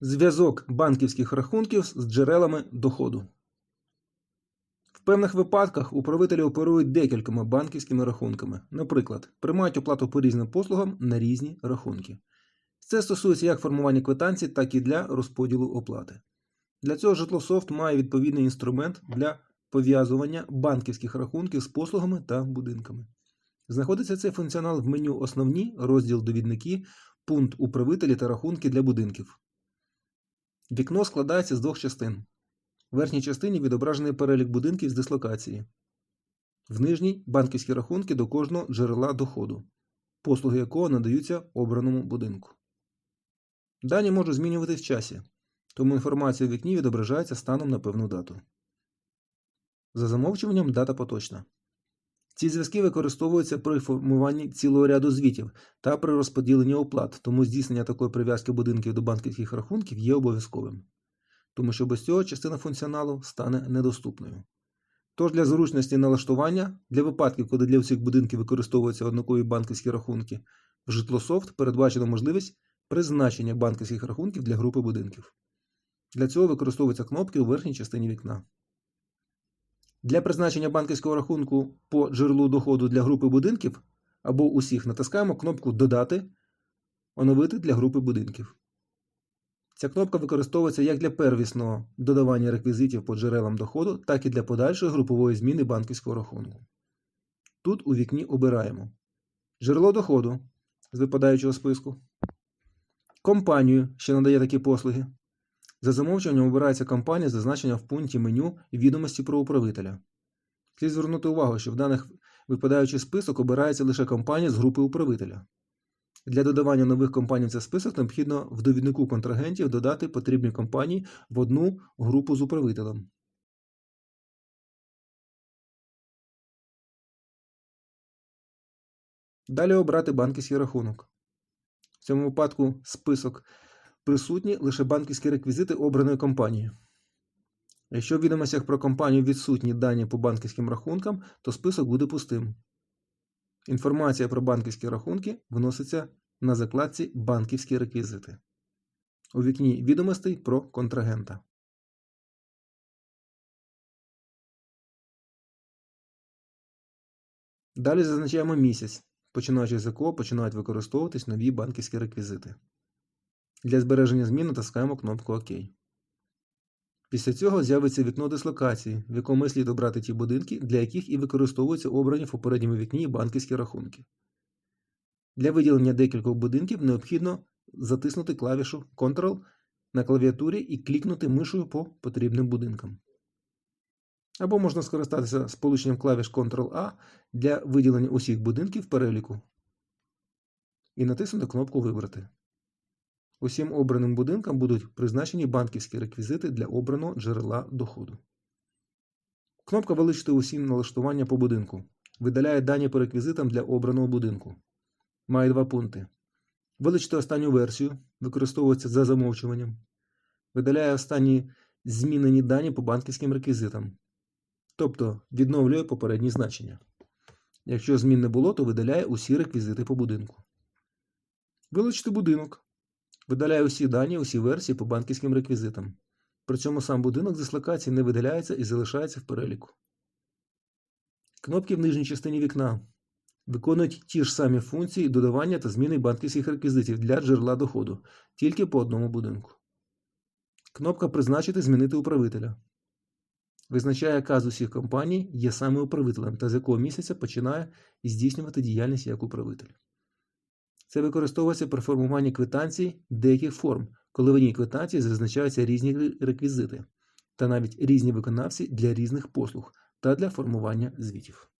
Зв'язок банківських рахунків з джерелами доходу. В певних випадках управителі оперують декількома банківськими рахунками. Наприклад, приймають оплату по різним послугам на різні рахунки. Це стосується як формування квитанцій, так і для розподілу оплати. Для цього Житлософт має відповідний інструмент для пов'язування банківських рахунків з послугами та будинками. Знаходиться цей функціонал в меню Основні, розділ Довідники, пункт Управителі та рахунки для будинків. Вікно складається з двох частин. В верхній частині відображений перелік будинків з дислокації. В нижній банківські рахунки до кожного джерела доходу, послуги якого надаються обраному будинку. Дані можуть змінюватись в часі, тому інформація у вікні відображається станом на певну дату. За замовчуванням дата поточна. Ці зв'язки використовуються при формуванні цілого ряду звітів та при розподіленні оплат, тому здійснення такої прив'язки будинків до банківських рахунків є обов'язковим, тому що без цього частина функціоналу стане недоступною. Тож для зручності налаштування, для випадків, коли для всіх будинків використовуються однакові банківські рахунки, в Житлософт передбачено можливість призначення банківських рахунків для групи будинків. Для цього використовуються кнопки у верхній частині вікна. Для призначення банківського рахунку по джерелу доходу для групи будинків або усіх натискаємо кнопку Додати, оновити для групи будинків. Ця кнопка використовується як для первісного додавання реквізитів по джерелам доходу, так і для подальшої групової зміни банківського рахунку. Тут у вікні обираємо джерело доходу з випадаючого списку, компанію, що надає такі послуги. За замовчуванням обирається компанія, зазначена в пункті меню відомості про управителя. Слід звернути увагу, що в даних випадаючий список обирається лише компанія з групи управителя. Для додавання нових компаній в цей список необхідно в довіднику контрагентів додати потрібні компанії в одну групу з управителем. Далі обрати банківський рахунок. В цьому випадку список присутні лише банківські реквізити обраної компанії. Якщо в відомостях про компанію відсутні дані по банківським рахункам, то список буде пустим. Інформація про банківські рахунки вноситься на закладці Банківські реквізити у вікні відомостей про контрагента. Далі зазначаємо місяць, починаючи з якого починають використовуватись нові банківські реквізити. Для збереження змін натискаємо кнопку ОК. Після цього з'явиться вікно дислокації, в якому слід обрати ті будинки, для яких і використовуються обрані в попередньому вікні банківські рахунки. Для виділення декількох будинків необхідно затиснути клавішу Ctrl на клавіатурі і клікнути мишою по потрібним будинкам. Або можна скористатися сполученням клавіш Ctrl-A для виділення усіх будинків переліку і натиснути кнопку Вибрати. Усім обраним будинкам будуть призначені банківські реквізити для обраного джерела доходу. Кнопка Вилучити усі налаштування по будинку. Видаляє дані по реквізитам для обраного будинку. Має два пункти. Вилучити останню версію, використовується за замовчуванням. Видаляє останні змінені дані по банківським реквізитам. Тобто відновлює попередні значення. Якщо змін не було, то видаляє усі реквізити по будинку. Вилучити будинок. Видаляє усі дані, усі версії по банківським реквізитам. При цьому сам будинок дислокації не видаляється і залишається в переліку. Кнопки в нижній частині вікна виконують ті ж самі функції додавання та зміни банківських реквізитів для джерела доходу, тільки по одному будинку. Кнопка Призначити змінити управителя. Визначає, яка з усіх компаній є саме управителем та з якого місяця починає здійснювати діяльність як управитель. Це використовується при формуванні квитанцій деяких форм, коли в одній квитанції зазначаються різні реквізити та навіть різні виконавці для різних послуг та для формування звітів.